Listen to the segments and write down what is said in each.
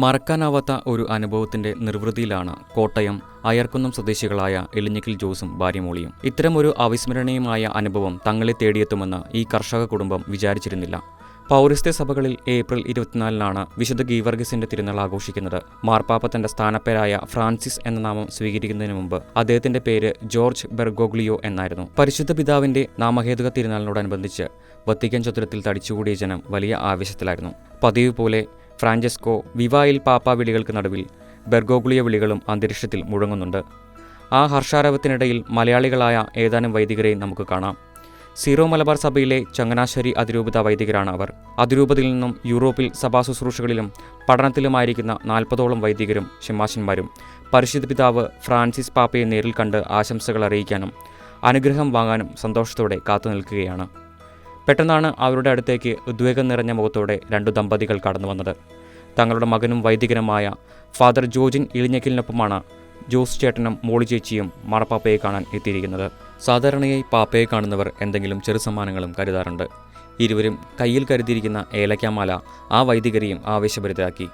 മറക്കാനാവാത്ത ഒരു അനുഭവത്തിന്റെ നിർവൃതിയിലാണ് കോട്ടയം അയർക്കുന്നം സ്വദേശികളായ എളിഞ്ഞിക്കൽ ജോസും ഭാര്യമോളിയും ഇത്തരമൊരു അവിസ്മരണീയമായ അനുഭവം തങ്ങളെ തേടിയെത്തുമെന്ന് ഈ കർഷക കുടുംബം വിചാരിച്ചിരുന്നില്ല. പൗരസ്ത്യ സഭകളിൽ ഏപ്രിൽ ഇരുപത്തിനാലിനാണ് വിശുദ്ധ ഗീവർഗസിന്റെ തിരുനാൾ ആഘോഷിക്കുന്നത്. മാർപ്പാപ്പ തന്റെ സ്ഥാനപ്പേരായ ഫ്രാൻസിസ് എന്ന നാമം സ്വീകരിക്കുന്നതിന് മുമ്പ് അദ്ദേഹത്തിന്റെ പേര് ജോർജ് ബെർഗോഗ്ലിയോ എന്നായിരുന്നു. പരിശുദ്ധ പിതാവിന്റെ നാമഹേതുക തിരുനാളിനോടനുബന്ധിച്ച് വത്തിക്കൻ ചതുരത്തിൽ തടിച്ചുകൂടിയ ജനം വലിയ ആവേശത്തിലായിരുന്നു. പതിവ് പോലെ ഫ്രാഞ്ചെസ്കോ വിവായിൽ പാപ്പ വിളികൾക്ക് നടുവിൽ ബെർഗോഗുളിയ വിളികളും അന്തരീക്ഷത്തിൽ മുഴങ്ങുന്നുണ്ട്. ആ ഹർഷാരവത്തിനിടയിൽ മലയാളികളായ ഏതാനും വൈദികരെയും നമുക്ക് കാണാം. സീറോ മലബാർ സഭയിലെ ചങ്ങനാശ്ശേരി അതിരൂപത വൈദികരാണ് അവർ. അതിരൂപതയിൽ നിന്നും യൂറോപ്പിൽ സഭാ ശുശ്രൂഷകളിലും പഠനത്തിലുമായിരിക്കുന്ന നാൽപ്പതോളം വൈദികരും ഷിമാശന്മാരും പരിശുദ്ധ പിതാവ് ഫ്രാൻസിസ് പാപ്പയെ നേരിൽ കണ്ട് ആശംസകൾ അറിയിക്കാനും അനുഗ്രഹം വാങ്ങാനും സന്തോഷത്തോടെ കാത്തു നിൽക്കുകയാണ് പെട്ടെന്നാണ് അവരുടെ അടുത്തേക്ക് ഉദ്വേഗം നിറഞ്ഞ മുഖത്തോടെ രണ്ടു ദമ്പതികൾ കടന്നു വന്നത്. തങ്ങളുടെ മകനും വൈദികനുമായ ഫാദർ ജോജിൻ ഇളിഞ്ഞക്കലിനൊപ്പമാണ് ജോസ് ചേട്ടനും മോളി ചേച്ചിയും മാർപ്പാപ്പയെ കാണാൻ എത്തിയിരിക്കുന്നത്. സാധാരണയായി പാപ്പയെ കാണുന്നവർ എന്തെങ്കിലും ചെറു സമ്മാനങ്ങളും കരുതാറുണ്ട്. ഇരുവരും കയ്യിൽ കരുതിയിരിക്കുന്ന ഏലക്കാമാല ആ വൈദികരെയും ആവേശഭരിതരാക്കി.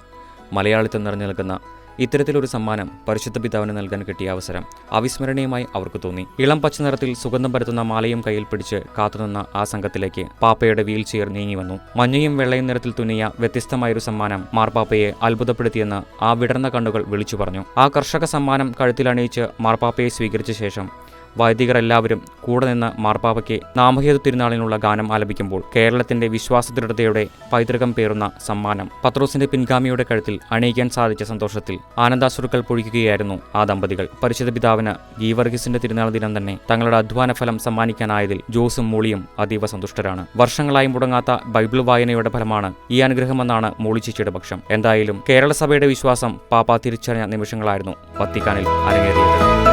മലയാളിത്തം നിറഞ്ഞു നിൽക്കുന്ന ഇത്തരത്തിലൊരു സമ്മാനം പരിശുദ്ധ പിതാവിന് നൽകാൻ കിട്ടിയ അവസരം അവിസ്മരണീയമായി അവർക്ക് തോന്നി. ഇളം പച്ച നിറത്തിൽ സുഗന്ധം പരത്തുന്ന മാലയും കയ്യിൽ പിടിച്ച് കാത്തുനിന്ന ആ സംഘത്തിലേക്ക് പാപ്പയുടെ വീൽ ചെയർ നീങ്ങി വന്നു. മഞ്ഞയും വെള്ളയും നിറത്തിൽ തുന്നിയ വ്യത്യസ്തമായൊരു സമ്മാനം മാർപ്പാപ്പയെ അത്ഭുതപ്പെടുത്തിയെന്ന് ആ വിടർന്ന കണ്ണുകൾ വിളിച്ചു പറഞ്ഞു ആ കർഷക സമ്മാനം കഴുത്തിലണിയിച്ച് മാർപ്പാപ്പയെ സ്വീകരിച്ച ശേഷം വൈദികർ എല്ലാവരും കൂടെ നിന്ന് മാർപ്പാപ്പയ്ക്ക് നാമഹേതു തിരുനാളിനുള്ള ഗാനം ആലപിക്കുമ്പോൾ കേരളത്തിന്റെ വിശ്വാസ ദൃഢതയുടെ പൈതൃകം പേറുന്ന സമ്മാനം പത്രോസിന്റെ പിൻഗാമിയുടെ കഴുത്തിൽ അണിയിക്കാൻ സാധിച്ച സന്തോഷത്തിൽ ആനന്ദാശ്രുക്കൾ പൊഴിക്കുകയായിരുന്നു ആ ദമ്പതികൾ. പരിശുദ്ധ പിതാവിന് ഗീവർഗീസിന്റെ തിരുനാൾ ദിനം തന്നെ തങ്ങളുടെ അധ്വാന ഫലം സമ്മാനിക്കാനായതിൽ ജോസും മൂളിയും അതീവ സന്തുഷ്ടരാണ്. വർഷങ്ങളായി മുടങ്ങാത്ത ബൈബിൾ വായനയുടെ ഫലമാണ് ഈ അനുഗ്രഹമെന്നാണ് മൂളിച്ചിച്ചിയുടെ പക്ഷം. എന്തായാലും കേരള സഭയുടെ വിശ്വാസം പാപ്പ തിരിച്ചറിഞ്ഞ നിമിഷങ്ങളായിരുന്നു വത്തിക്കാനിൽ അരങ്ങേറിയത്.